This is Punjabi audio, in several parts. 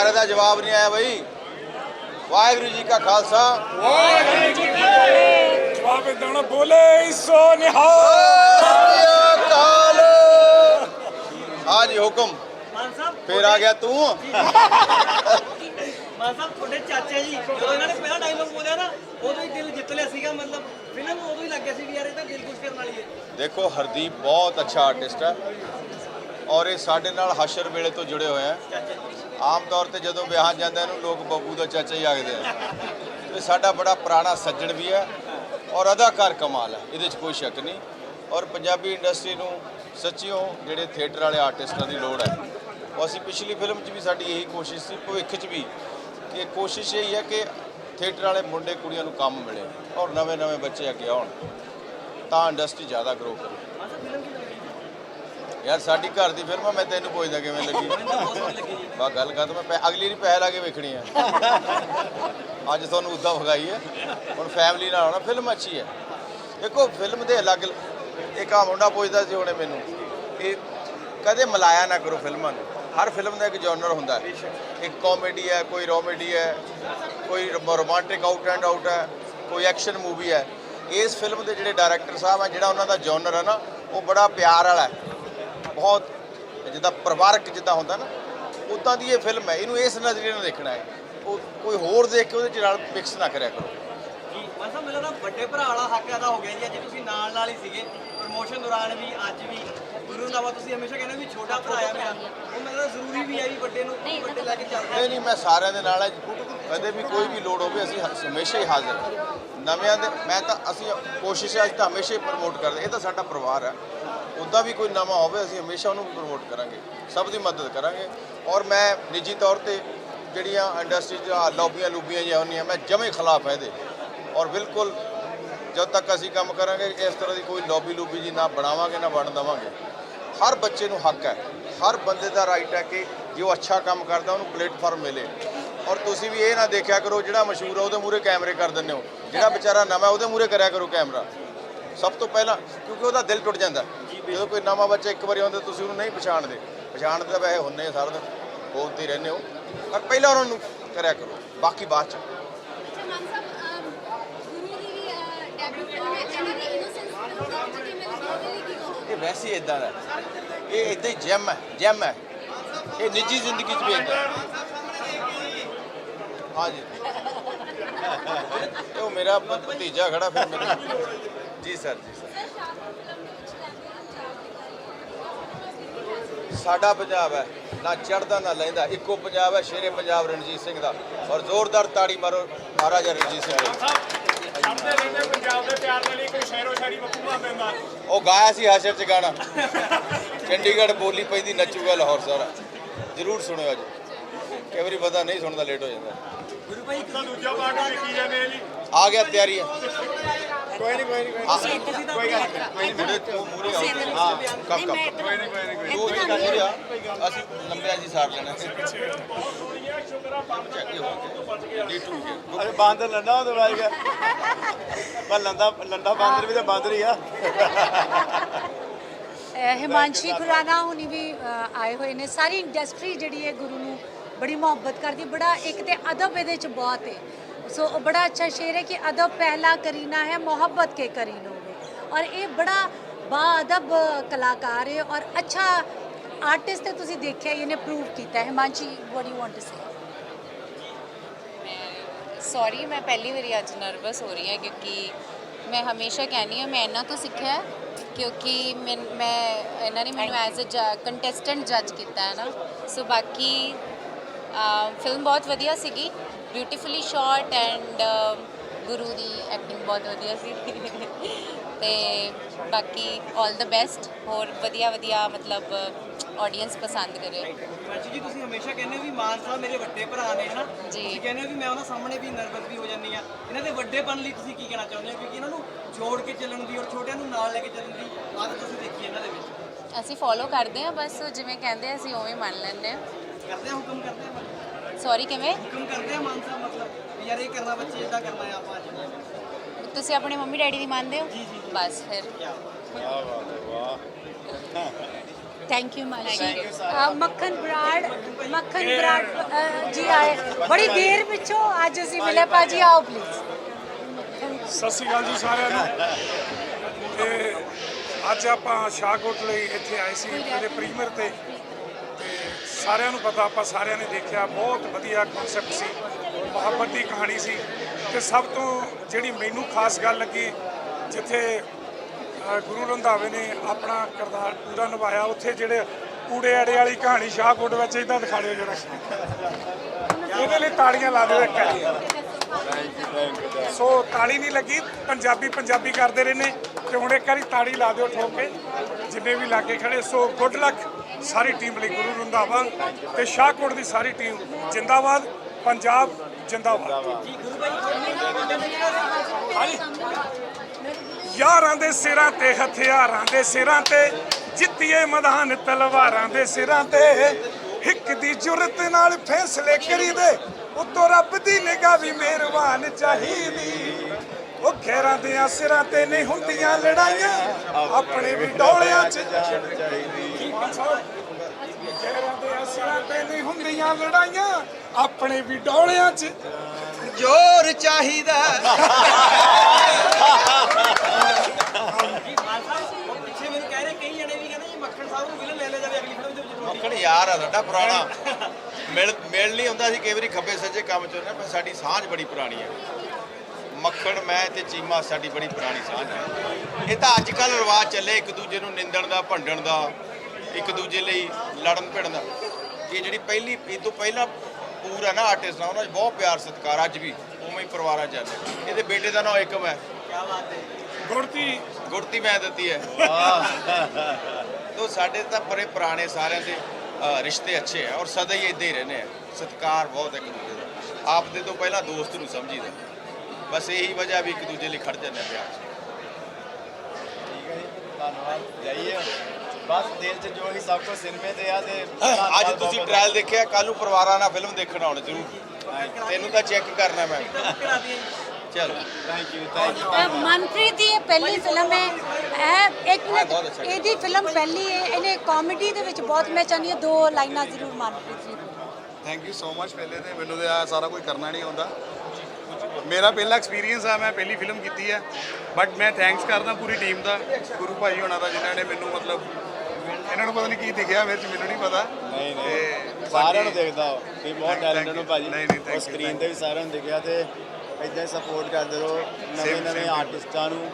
ਨਾਰੇ ਦਾ ਜਵਾਬ ਨਹੀਂ ਆਇਆ ਬਈ। ਵਾਹਿਗੁਰੂ ਜੀ ਕਾ ਖਾਲਸਾ। ਜਵਾਬ ਇਦਾਂ ਹੋਣਾ ਬੋਲੇ ਸੋ ਨਿਹਾਲ। ਸਤਿ ਸ੍ਰੀ ਅਕਾਲ। ਹਾਂਜੀ ਹੁਕਮ। ਮਾਨ ਸਾਹਿਬ ਫੇਰ ਆ ਗਿਆ ਤੂੰ। ਮਾਨ ਸਾਹਿਬ ਤੁਹਾਡੇ ਚਾਚਾ ਜੀ ਜਦੋਂ ਇਹਨਾਂ ਨੇ ਪਹਿਲਾ ਡਾਇਲੋਗ ਬੋਲਿਆ ਨਾ ਉਦੋਂ ਹੀ ਦਿਲ ਜਿੱਤ ਲਿਆ ਸੀਗਾ ਮਤਲਬ ਫਿਲਮ ਉਦੋਂ ਹੀ ਲੱਗਿਆ ਸੀ ਵੀ ਯਾਰ ਇਹ ਤਾਂ ਦਿਲ ਖੁਸ਼ ਕਰਨ ਵਾਲੀ ਹੈ। ਦੇਖੋ ਹਰਦੀਪ ਬਹੁਤ ਅੱਛਾ ਆਰਟਿਸਟ ਹੈ। ਔਰ ਇਹ ਸਾਡੇ ਨਾਲ ਹਸ਼ਰ ਵੇਲੇ ਤੋਂ ਜੁੜੇ ਹੋਏ ਆ ਆਮ ਤੌਰ ਤੇ ਜਦੋਂ ਵਿਆਹ ਜਾਂਦੇ ਇਹਨੂੰ ਲੋਕ ਬੱਬੂ ਦਾ ਚਾਚਾ ਹੀ ਆਖਦੇ ਆ। ਇਹ ਸਾਡਾ ਬੜਾ ਪੁਰਾਣਾ ਸੱਜਣ ਵੀ ਹੈ ਔਰ ਅਦਾਕਾਰ ਕਮਾਲ ਹੈ, ਇਹਦੇ 'ਚ ਕੋਈ ਸ਼ੱਕ ਨਹੀਂ। ਔਰ ਪੰਜਾਬੀ ਇੰਡਸਟਰੀ ਨੂੰ ਸੱਚੀਓ ਜਿਹੜੇ ਥੀਏਟਰ ਵਾਲੇ ਆਰਟਿਸਟਾਂ ਦੀ ਲੋੜ ਹੈ, ਉਹ ਅਸੀਂ ਪਿਛਲੀ ਫਿਲਮ 'ਚ ਵੀ ਸਾਡੀ ਇਹੀ ਕੋਸ਼ਿਸ਼ ਸੀ, ਭਵਿੱਖ 'ਚ ਵੀ ਕਿ ਕੋਸ਼ਿਸ਼ ਇਹੀ ਹੈ ਕਿ ਥੀਏਟਰ ਵਾਲੇ ਮੁੰਡੇ ਕੁੜੀਆਂ ਨੂੰ ਕੰਮ ਮਿਲੇ ਔਰ ਨਵੇਂ ਨਵੇਂ ਬੱਚੇ ਅੱਗੇ ਆਉਣ, ਤਾਂ ਇੰਡਸਟਰੀ ਜ਼ਿਆਦਾ ਗਰੋ ਕਰੇ ਮਾਨ ਸਾਹਿਬ ਫਿਲਮ ਕਿਵੇਂ ਲੱਗੀ ਯਾਰ ਸਾਡੀ ਘਰ ਦੀ ਫਿਲਮ ਆ ਮੈਂ ਤੈਨੂੰ ਪੁੱਛਦਾ ਕਿਵੇਂ ਲੱਗੀ। ਬਾ ਗੱਲ ਕਰ ਮੈਂ ਪੈ- ਅਗਲੀ ਵਾਰੀ ਪੈਸੇ ਲਾ ਕੇ ਵੇਖਣੀ ਆ। ਅੱਜ ਤੁਹਾਨੂੰ ਉਦਾਂ ਵਿਖਾਈ ਹੈ ਹੁਣ ਫੈਮਿਲੀ ਨਾਲ ਆਉਣਾ ਫਿਲਮ ਅੱਛੀ ਹੈ ਦੇਖੋ ਫਿਲਮ ਦੇ ਅਲੱਗ ਇੱਕ ਆ ਮੁੰਡਾ ਪੁੱਛਦਾ ਸੀ ਹੁਣੇ ਮੈਨੂੰ ਇਹ ਕਦੇ ਮਲਾਇਆ ਨਾ ਕਰੋ ਫਿਲਮਾਂ ਨੂੰ। ਹਰ ਫਿਲਮ ਦਾ ਇੱਕ ਜਨਰ ਹੁੰਦਾ ਹੈ। ਇੱਕ ਕਾਮੇਡੀ ਹੈ ਕੋਈ ਰੋਮੇਡੀ ਹੈ ਕੋਈ ਰੋਮਾਂਟਿਕ ਆਊਟ ਐਂਡ ਆਊਟ ਹੈ ਕੋਈ ਐਕਸ਼ਨ ਮੂਵੀ ਹੈ। ਇਸ ਫਿਲਮ ਦੇ ਜਿਹੜੇ ਡਾਇਰੈਕਟਰ ਸਾਹਿਬ ਆ ਜਿਹੜਾ ਉਹਨਾਂ ਦਾ ਜਨਰ ਹੈ ਨਾ ਉਹ ਬੜਾ ਪਿਆਰ ਵਾਲਾ ਹੈ। ਬਹੁਤ ਜਿੱਦਾਂ ਪਰਿਵਾਰਕ ਜਿੱਦਾਂ ਹੁੰਦਾ ਨਾ ਉਦਾਂ ਦੀ ਇਹ ਫਿਲਮ ਹੈ। ਇਹਨੂੰ ਇਸ ਨਜ਼ਰੀਏ ਨਾਲ ਦੇਖਣਾ ਹੈ। ਉਹ ਕੋਈ ਹੋਰ ਦੇਖ ਕੇ ਉਹਦੇ ਚ ਨਾਲ ਮਿਕਸ ਨਾ ਕਰਿਆ ਕਰੋ। ਜੀ ਮਾਨ ਸਾਹਿਬ ਮੈਨੂੰ ਲੱਗਦਾ ਵੱਡੇ ਭਰਾ ਵਾਲਾ ਹੱਕ ਅਦਾ ਹੋ ਗਿਆ ਜੀ। ਅੱਜ ਤੁਸੀਂ ਨਾਲ ਨਾਲ ਹੀ ਸੀਗੇ। ਪ੍ਰਮੋਸ਼ਨ ਦੌਰਾਨ ਵੀ ਅੱਜ ਵੀ। ਗੁਰੂ ਨਾਵਾ ਤੁਸੀਂ ਹਮੇਸ਼ਾ ਕਹਿੰਦੇ ਵੀ ਛੋਟਾ ਭਰਾ ਆ ਮੇਰਾ। ਉਹ ਮੈਨੂੰ ਲੱਗਦਾ ਜ਼ਰੂਰੀ ਵੀ ਹੈ ਵੀ ਵੱਡੇ ਨੂੰ ਵੱਡੇ ਲੈ ਕੇ ਚੱਲਦੇ ਨਹੀਂ ਨਹੀਂ ਮੈਂ ਸਾਰਿਆਂ ਦੇ ਨਾਲ ਹੈ ਕਦੇ ਵੀ ਕੋਈ ਵੀ ਲੋੜ ਹੋਵੇ ਅਸੀਂ ਹਮੇਸ਼ਾ ਹੀ ਹਾਜ਼ਰ ਹਾਂ। ਨਵਿਆਂ ਦੇ ਮੈਂ ਤਾਂ ਅਸੀਂ ਕੋਸ਼ਿਸ਼ ਹੈ ਅਸੀਂ ਤਾਂ ਹਮੇਸ਼ਾ ਹੀ ਪ੍ਰਮੋਟ ਕਰਦੇ ਇਹ ਤਾਂ ਸਾਡਾ ਪਰਿਵਾਰ ਹੈ। ਉੱਦਾਂ ਵੀ ਕੋਈ ਨਵਾਂ ਹੋਵੇ, ਅਸੀਂ ਹਮੇਸ਼ਾ ਉਹਨੂੰ ਵੀ ਪ੍ਰਮੋਟ ਕਰਾਂਗੇ। ਸਭ ਦੀ ਮਦਦ ਕਰਾਂਗੇ। ਔਰ ਮੈਂ ਨਿੱਜੀ ਤੌਰ ਤੇ ਜਿਹੜੀਆਂ ਇੰਡਸਟਰੀ 'ਚ ਆਹ ਲੌਬੀਆਂ ਲੂਬੀਆਂ ਜਿਹੀਆਂ ਹੁੰਦੀਆਂ, ਮੈਂ ਜਮੇ ਖਿਲਾਫ ਹੈ ਇਹਦੇ। ਔਰ ਬਿਲਕੁਲ ਜਦ ਤੱਕ ਅਸੀਂ ਕੰਮ ਕਰਾਂਗੇ, ਇਸ ਤਰ੍ਹਾਂ ਦੀ ਕੋਈ ਲੌਬੀ ਲੂਬੀ ਜੀ ਨਾ ਬਣਾਵਾਂਗੇ, ਨਾ ਵੰਡ ਦੇਵਾਂਗੇ। ਹਰ ਬੱਚੇ ਨੂੰ ਹੱਕ ਹੈ। ਹਰ ਬੰਦੇ ਦਾ ਰਾਈਟ ਹੈ ਕਿ ਜੋ ਅੱਛਾ ਕੰਮ ਕਰਦਾ, ਉਹਨੂੰ ਪਲੇਟਫਾਰਮ ਮਿਲੇ। ਔਰ ਤੁਸੀਂ ਵੀ ਇਹ ਨਾ ਦੇਖਿਆ ਕਰੋ, ਜਿਹੜਾ ਮਸ਼ਹੂਰ ਹੈ ਉਹਦੇ ਮੂਹਰੇ ਕੈਮਰੇ ਕਰ ਦਿੰਦੇ ਹੋ। ਜਿਹੜਾ ਵਿਚਾਰਾ ਨਵਾਂ ਉਹਦੇ ਮੂਹਰੇ ਕਰਿਆ ਕਰੋ ਕੈਮਰਾ। ਸਭ ਤੋਂ ਪਹਿਲਾਂ, ਕਿਉਂਕਿ ਉਹਦਾ ਦਿਲ ਟੁੱਟ ਜਾਂਦਾ। ਜਦੋਂ ਕੋਈ ਨਵਾਂ ਬੱਚਾ ਇੱਕ ਵਾਰੀ ਆਉਂਦਾ ਤੁਸੀਂ ਉਹਨੂੰ ਨਹੀਂ ਪਛਾਣਦੇ। ਪਛਾਣਦੇ ਤਾਂ ਵੈਸੇ ਹੁੰਨੇ ਆ ਸਾਰਾ ਦਿਨ ਬੋਲਦੇ ਹੀ ਰਹਿੰਦੇ ਹੋ। ਪਰ ਪਹਿਲਾਂ ਉਹਨਾਂ ਨੂੰ ਕਰਿਆ ਕਰੋ ਬਾਕੀ ਬਾਅਦ ਚ। ਇਹ ਵੈਸੇ ਹੀ ਇਦਾਂ ਦਾ ਇਹ ਇਦਾਂ ਹੀ ਜੈਮ ਹੈ ਜੈਮ ਹੈ। ਇਹ ਨਿੱਜੀ ਜ਼ਿੰਦਗੀ 'ਚ ਵੀ ਇਦਾਂ ਹਾਂਜੀ ਇਹ ਉਹ ਮੇਰਾ ਭ- ਭਤੀਜਾ ਖੜਾ ਫਿਰ ਮੇਰੇ ਜੀ ਸਰ ਜੀ ਸਰ ਸਰ ਸ਼ਾਮ ਨੂੰ ਫਿਲਮ ਦੇ ਵਿੱਚ ਲੈਂਦੇ ਹਨ ਚਾਰ ਸਾਡਾ ਪੰਜਾਬ ਹੈ ਨਾ ਚੜਦਾ ਨਾ ਲੈਂਦਾ ਇੱਕੋ ਪੰਜਾਬ ਹੈ ਸ਼ੇਰੇ ਪੰਜਾਬ ਰਣਜੀਤ ਸਿੰਘ ਦਾ ਔਰ ਜ਼ੋਰਦਾਰ ਤਾੜੀ ਮਾਰੋ ਮਹਾਰਾਜਾ ਰਣਜੀਤ ਸਿੰਘ ਲਈ ਛੱਡਦੇ ਰਹਿੰਦੇ ਪੰਜਾਬ ਦੇ ਪਿਆਰ ਦੇ ਲਈ ਕੋਈ ਸ਼ਹਿਰੋ ਸ਼ਾਇਰੀ ਬੱਪੂ ਮਾਰ ਦਿੰਦਾ ਉਹ ਗਾਇਆ ਸੀ ਹਾਸ਼ਰ ਚ ਗਾਣਾ। ਚੰਡੀਗੜ੍ਹ ਬੋਲੀ ਪੈਂਦੀ ਨੱਚੂਗਾ ਲਾਹੌਰ ਸਾਰਾ। ਜ਼ਰੂਰ ਸੁਣਿਓ ਅੱਜ। ਕਈ ਵਾਰੀ ਪਤਾ ਨਹੀਂ ਸੁਣਦਾ ਲੇਟ ਹੋ ਜਾਂਦਾ। ਗੁਰੂ ਭਾਈ ਦੂਜਾ ਪਾਰਟ ਵੇਖੀ ਜਾਂਦੇ ਆ ਜੀ? ਆ ਗਿਆ ਤਿਆਰੀ। ਹੈ ਅਸੀਂ ਲੰਬਿਆ ਜੀ ਸਾਰ ਲੈਣਾ ਸ਼ੁਕਰ ਆ। ਬੰਦ ਚੱਕੇ ਹੋ ਗਿਆ ਜੀ ਟੂ ਗਿਆ ਅਰੇ ਬਾਂਦਰ ਲੰਡਾ ਉਹਦੇ ਬਾਅਦ ਗਿਆ ਪਰ ਲੰਦਾ ਲੰਡਾ ਬਾਂਦਰ ਵੀ ਤਾਂ ਬਾਂਦਰ ਹੀ ਆ। ਅਹ ਹਿਮਾਂਸ਼ੀ ਖੁਰਾਨਾ ਹੁਣੀ ਵੀ ਆਏ ਹੋਏ ਨੇ। ਸਾਰੀ ਇੰਡਸਟਰੀ ਜਿਹੜੀ ਹੈ ਗੁਰੂ ਨੂੰ ਬੜੀ ਮੁਹੱਬਤ ਕਰਦੀ ਬੜਾ ਇੱਕ ਤੇ ਅਦਬ ਇਹਦੇ ਚ ਬਹੁਤ ਹੈ। ਸੋ ਉਹ ਬੜਾ ਅੱਛਾ ਸ਼ੇਰ ਹੈ ਕਿ ਅਦਬ ਪਹਿਲਾ ਕਰੀਨਾ ਹੈ ਮੁਹੱਬਤ ਕੇ ਕਰੀਨ ਹੋਵੇ। ਔਰ ਇਹ ਬੜਾ ਬਾਅਦਬ ਕਲਾਕਾਰ ਹੈ ਔਰ ਅੱਛਾ ਆਰਟਿਸਟ ਹੈ ਤੁਸੀਂ ਦੇਖਿਆ ਇਹਨੇ ਪ੍ਰੂਵ ਕੀਤਾ ਹੈ। Himanshi what you want to say sorry ਮੈਂ ਪਹਿਲੀ ਵਾਰੀ ਅੱਜ ਨਰਵਸ ਹੋ ਰਹੀ ਹਾਂ ਕਿਉਂਕਿ ਮੈਂ ਹਮੇਸ਼ਾ ਕਹਿੰਦੀ ਹਾਂ ਮੈਂ ਇਹਨਾਂ ਤੋਂ ਸਿੱਖਿਆ ਕਿਉਂਕਿ ਮੈਂ ਇਹਨਾਂ ਨੇ ਮੈਨੂੰ ਐਜ਼ ਅ ਕੰਟੈਸਟੈਂਟ ਜੱਜ ਕੀਤਾ ਹੈ ਨਾ। ਸੋ ਬਾਕੀ ਫਿਲਮ ਬਹੁਤ ਵਧੀਆ ਸੀਗੀ। ਬਿਊਟੀਫੁਲੀ ਸ਼ਾਟ ਐਂਡ ਗੁਰੂ ਦੀ ਐਕਟਿੰਗ ਬਹੁਤ ਵਧੀਆ ਸੀ। ਤੇ ਬਾਕੀ 올 ਦਾ ਬੈਸਟ ਹੋਰ ਵਧੀਆ ਵਧੀਆ ਮਤਲਬ ਆਡੀਅੰਸ ਪਸੰਦ ਕਰੇ ਵੈਸੇ ਜੀ ਤੁਸੀਂ ਹਮੇਸ਼ਾ ਕਹਿੰਦੇ ਹੋ ਵੀ ਮਾਨ ਸਾਹਿਬ ਮੇਰੇ ਵੱਡੇ ਭਰਾ ਨੇ ਹਨਾ? ਜੀ। ਤੁਸੀਂ ਕਹਿੰਦੇ ਹੋ ਵੀ ਮੈਂ ਉਹਨਾਂ ਸਾਹਮਣੇ ਵੀ ਨਰਵਸ ਵੀ ਹੋ ਜਾਂਦੀ ਆ ਇਹਨਾਂ ਦੇ ਵੱਡੇਪਨ ਲਈ ਤੁਸੀਂ ਕੀ ਕਹਿਣਾ ਚਾਹੁੰਦੇ ਹੋ? ਕਿਉਂਕਿ ਇਹਨਾਂ ਨੂੰ ਜੋੜ ਕੇ ਚੱਲਣ ਦੀ ਔਰ ਛੋਟਿਆਂ ਨੂੰ ਨਾਲ ਲੈ ਕੇ ਚੱਲਣ ਦੀ ਆਦਤ ਤੁਸੀਂ ਦੇਖੀ ਇਹਨਾਂ ਦੇ ਵਿੱਚ। ਅਸੀਂ ਫੋਲੋ ਕਰਦੇ ਹਾਂ ਬਸ ਜਿਵੇਂ ਕਹਿੰਦੇ ਅਸੀਂ ਉਵੇਂ ਮੰਨ ਲੈਂਦੇ ਹਾਂ। ਕਰਦੇ ਹੁਕਮ ਕਰਦੇ ਆ ਸੌਰੀ ਕਿਵੇਂ? ਹੁਕਮ ਕਰਦੇ ਆ ਮਾਨ ਸਾਹਿਬ ਮਤਲਬ ਯਾਰ ਇਹ ਕਰਨਾ ਬੱਚੇ ਇਦਾਂ ਕਰਨਾ ਆ ਆਪਾਂ ਅੱਜ। ਤੁਸੀਂ ਆਪਣੇ ਮੰਮੀ ਡੈਡੀ ਦੀ ਮੰਨਦੇ ਹੋ? ਬਸ ਫਿਰ। ਥੈਂਕ ਯੂ ਮਾਸ਼ੀ ਅ, ਮੱਖਣ ਬਰਾੜ ਮੱਖਣ ਬਰਾੜ ਜੀ ਆਏ। ਬੜੀ ਦੇਰ ਪਿੱਛੋਂ ਅੱਜ ਅਸੀਂ ਮਿਲੇ। ਭਾਜੀ ਆਓ ਪਲੀਜ਼ ਸਤਿ ਸ਼੍ਰੀ ਅਕਾਲ ਜੀ ਸਾਰਿਆਂ ਨੂੰ। ਤੇ ਅੱਜ ਆਪਾਂ ਸ਼ਾਹਕੋਟ ਲਈ ਇੱਥੇ ਆਏ ਸੀ ਇਹਦੇ ਪ੍ਰੀਮੀਅਰ ਤੇ। ਸਾਰਿਆਂ ਨੂੰ ਪਤਾ, ਆਪਾਂ ਸਾਰਿਆਂ ਨੇ ਦੇਖਿਆ, ਬਹੁਤ ਵਧੀਆ ਕਨਸੈਪਟ ਸੀ, ਮੁਹੱਬਤ ਦੀ ਕਹਾਣੀ ਸੀ। ਤੇ ਸਭ ਤੋਂ ਜਿਹੜੀ ਮੈਨੂੰ ਖਾਸ ਗੱਲ ਲੱਗੀ, ਜਿੱਥੇ ਗੁਰੂ ਰੰਧਾਵੇ ਨੇ ਆਪਣਾ ਕਿਰਦਾਰ ਪੂਰਾ ਨਿਭਾਇਆ, ਉੱਥੇ ਜਿਹੜੇ ਕੂੜੇ ਅੜੇ ਵਾਲੀ ਕਹਾਣੀ ਸ਼ਾਹਕੋਟ ਵਿੱਚ, ਇਦਾਂ ਦਿਖਾ ਦਿਓ ਜਿਹੜਾ ਇਹਦੇ ਲਈ ਤਾੜੀਆਂ ਲਾ ਦਿਓ ਇੱਕ ਵਾਰੀ। ਸੋ ਤਾੜੀ ਨਹੀਂ ਲੱਗੀ, ਪੰਜਾਬੀ ਪੰਜਾਬੀ ਕਰਦੇ ਰਹੇ ਨੇ ਤੇ ਹੁਣ ਇੱਕ ਵਾਰੀ ਤਾੜੀ ਲਾ ਦਿਓ ਠੋਕ ਕੇ। ਜਿੰਨੇ ਵੀ ਲਾਗੇ ਖੜੇ, ਸੋ ਗੁੱਡ ਲੱਕ ਸਾਰੀ ਟੀਮ ਲਈ ਗੁਰੂ ਰੰਧਾਵਾ ਤੇ ਸ਼ਾਹਕੋਟ ਦੀ ਸਾਰੀ ਟੀਮ, ਜਿੰਦਾਬਾਦ, ਪੰਜਾਬ ਜਿੰਦਾਬਾਦ। ਯਾਰਾਂ ਦੇ ਸਿਰਾਂ ਤੇ, ਹਥਿਆਰਾਂ ਦੇ ਸਿਰਾਂ ਤੇ, ਜਿੱਤੀਏ ਮੈਦਾਨ ਤਲਵਾਰਾਂ ਦੇ ਸਿਰਾਂ ਤੇ। ਹਿੱਕ ਦੀ ਜੁਰਤ ਨਾਲ ਫੈਸਲੇ ਕਰੀਦੇ ਉਤੋਂ ਰੱਬ ਦੀ ਨਿਗਾਹ ਵੀ ਮਿਹਰਬਾਨ ਚਾਹੀਦੀ। ਉਹ ਖੈਰਾਂ ਦੇ ਸਿਰਾਂ ਤੇ ਨਹੀਂ ਹੁੰਦੀਆਂ ਲੜਾਈਆਂ ਆਪਣੇ ਵੀ ਡੋਲਿਆਂ 'ਚ ਖੈਰਾਂ ਦੇ ਸਿਰਾਂ ਤੇ ਨਹੀਂ ਹੁੰਦੀਆਂ ਲੜਾਈਆਂ ਆਪਣੇ ਵੀ ਡੋਲਿਆਂ 'ਚ ਜ਼ੋਰ ਚਾਹੀਦਾ। ਜੀ ਮਾਨ ਸਾਹਿਬ ਉਹ ਪਿੱਛੇ ਮੈਨੂੰ ਕਹਿ ਰਹੇ ਕਈ ਜਣੇ ਵੀ ਕਹਿੰਦੇ ਜੀ ਮੱਖਣ ਸਾਹਿਬ ਨੂੰ ਵਿਲਨ ਲੈ ਲਿਆ ਜਾਵੇ ਅਗਲੀ ਫਿਲਮ ਦੇ ਵਿੱਚ ਜ਼ਰੂਰ ਮੱਖਣ ਯਾਰ ਆ ਸਾਡਾ ਪੁਰਾਣਾ। ਮਿਲ ਮਿਲ ਨਹੀਂ ਹੁੰਦਾ ਸੀ ਕਈ ਵਾਰੀ ਖੱਬੇ ਸੱਜੇ ਕੰਮ ਚ ਨਾ ਪਰ ਸਾਡੀ ਸਾਂਝ ਬੜੀ ਪੁਰਾਣੀ ਹੈ ਮੱਖਣ ਮੈਂ ਤੇ ਚੀਮਾ ਸਾਡੀ ਬੜੀ ਪੁਰਾਣੀ ਸਾਂਝ ਹੈ ਇਹ ਤਾਂ ਅੱਜ ਕੱਲ ਰਿਵਾਜ ਚੱਲੇ ਇੱਕ ਦੂਜੇ ਨੂੰ ਨਿੰਦਣ ਦਾ ਭੰਡਣ ਦਾ ਇੱਕ ਦੂਜੇ ਲਈ ਲੜਨ ਭਿੜਨ ਦਾ। ਇਹ ਜਿਹੜੀ ਪਹਿਲੀ ਇਹ ਤੋਂ ਪਹਿਲਾਂ ਪੂਰਾ ਨਾ ਆਰਟਿਸਟ ਨਾਲ ਉਹਨਾਂ 'ਚ ਬਹੁਤ ਪਿਆਰ ਸਤਿਕਾਰ ਅੱਜ ਵੀ ਉਵੇਂ ਹੀ ਪਰਿਵਾਰਾਂ ਚ ਚੱਲਦੇ ਇਹਦੇ ਬੇਟੇ ਦਾ ਨਾਮ ਏਕਮ ਹੈ। ਗੁਰਤੀ ਗੁੜਤੀ ਮੈਂ ਦਿੱਤੀ ਹੈ। ਤੋ ਸਾਡੇ ਤਾਂ ਬੜੇ ਪੁਰਾਣੇ ਸਾਰਿਆਂ ਦੇ ਰਿਸ਼ਤੇ ਅੱਛੇ ਆ ਔਰ ਸਦਾ ਹੀ ਇਦਾਂ ਹੀ ਰਹਿੰਦੇ ਆ ਸਤਿਕਾਰ ਬਹੁਤ ਇੱਕ ਦੂਜੇ ਦਾ। ਆਪ ਦੇ ਤੋਂ ਪਹਿਲਾਂ ਦੋਸਤ ਨੂੰ ਸਮਝੀਦਾ ਬਸ ਇਹੀ ਵਜ੍ਹਾ ਵੀ ਇੱਕ ਦੂਜੇ ਲਈ ਖੜ ਜਾਂਦੇ ਆ ਪਿਆਰ ਠੀਕ ਹੈ ਜੀ ਧੰਨਵਾਦ ਜਾਈਏ। ਬਸ ਦਿਲ 'ਚ ਜੋ ਹੀ ਸਭ ਕੁਝ ਸਿਨੇਮੇ ਤੇ ਆ ਤੇ ਅੱਜ ਤੁਸੀਂ ਟ੍ਰਾਇਲ ਦੇਖਿਆ ਕੱਲ ਨੂੰ ਪਰਿਵਾਰਾਂ ਨਾਲ ਫਿਲਮ ਦੇਖਣ ਆਉਣ ਜ਼ਰੂਰ। ਤੈਨੂੰ ਤਾਂ ਚੈੱਕ ਕਰਨਾ ਮੈਂ। ਕਰਾ ਦਈਏ। ਚਲੋ। ਥੈਂਕ ਯੂ ਥੈਂਕ ਯੂ ਅ, ਮਨਪ੍ਰੀਤ ਦੀ ਇਹ ਪਹਿਲੀ ਫਿਲਮ ਹੈ। ਇਹ ਇੱਕ ਮਿੰਟ ਇਹਦੀ ਫਿਲਮ ਪਹਿਲੀ ਹੈ। ਇਹਨੇ ਕਾਮੇਡੀ ਦੇ ਵਿੱਚ ਬਹੁਤ ਮੈਂ ਚਾਹੁੰਦੀ ਹਾਂ ਦੋ ਲਾਈਨਾਂ ਜ਼ਰੂਰ Manpreet ji. Thank you so much ਪਹਿਲੇ ਤੇ ਮੈਨੂੰ ਤੇ ਆ ਸਾਰਾ ਕੁਝ ਕਰਨਾ ਨਹੀਂ ਆਉਂਦਾ। ਮੇਰਾ ਪਹਿਲਾ ਐਕਸਪੀਰੀਅੰਸ ਆ ਮੈਂ ਪਹਿਲੀ ਫਿਲਮ ਕੀਤੀ ਹੈ। ਬਟ ਮੈਂ ਥੈਂਕਸ ਕਰਦਾ ਪੂਰੀ ਟੀਮ ਦਾ ਗੁਰੂ ਭਾਈ ਹੋਣਾ ਦਾ ਜਿਨ੍ਹਾਂ ਨੇ ਮੈਨੂੰ ਮਤਲਬ ਇਹਨਾਂ ਨੂੰ ਪਤਾ ਨਹੀਂ ਕੀ ਦਿਖਿਆ ਮੇਰੇ ਚ ਮੈਨੂੰ ਨਹੀਂ ਪਤਾ। ਨਹੀਂ ਤੇ ਨਹੀਂ ਸਾਰਿਆਂ ਨੂੰ ਦੇਖਦਾ। ਤੁਸੀਂ ਬਹੁਤ ਟੈਲੈਂਟਡ ਹੋ. ਭਾਜੀ। ਨਹੀਂ, ਨਹੀਂ, ਸਕਰੀਨ ਤੇ ਵੀ ਸਾਰਿਆਂ ਨੂੰ ਦਿਖਿਆ ਤੇ ਇਦਾਂ ਹੀ ਸਪੋਰਟ ਕਰਦੇ ਰਹੋ ਨਵੇਂ ਨਵੇਂ. ਆਰਟਿਸਟਾਂ ਨੂੰ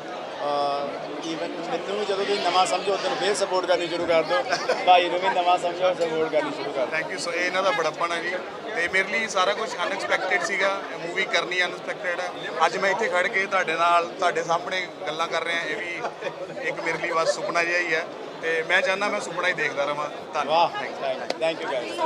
ਈਵਨ ਮੈਨੂੰ ਜਦੋਂ ਤੁਸੀਂ ਨਵਾਂ ਸਮਝੋ ਉਦੋਂ ਫੇਰ ਸਪੋਰਟ ਕਰਨੀ ਸ਼ੁਰੂ ਕਰ ਦਿਓ। ਭਾਈ ਨੂੰ ਵੀ ਨਵਾਂ ਸਮਝੋ ਸਪੋਰਟ ਕਰਨੀ ਸ਼ੁਰੂ ਕਰ ਥੈਂਕ ਯੂ ਸੋ ਇਹ ਇਹਨਾਂ ਦਾ ਬੜਾਪਣ ਹੈ ਜੀ। ਤੇ ਮੇਰੇ ਲਈ ਸਾਰਾ ਕੁਝ ਅਨਐਕਸਪੈਕਟਿਡ ਸੀਗਾ। ਮੂਵੀ ਕਰਨੀ ਅਨਐਕਸਪੈਕਟਿਡ ਹੈ। ਅੱਜ ਮੈਂ ਇੱਥੇ ਖੜ ਕੇ ਤੁਹਾਡੇ ਨਾਲ ਤੁਹਾਡੇ ਸਾਹਮਣੇ ਗੱਲਾਂ ਕਰ ਰਿਹਾ। ਇਹ ਵੀ ਇੱਕ ਮੇਰੇ ਲਈ ਬਸ ਸੁਪਨਾ ਜਿਹਾ ਹੀ ਹੈ। ਤੇ ਮੈਂ ਚਾਹੁੰਦਾ ਮੈਂ ਸੁਪਨਾ ਹੀ ਦੇਖਦਾ ਰਵਾਂ। ਧੰਨਵਾਦ। Thank you guys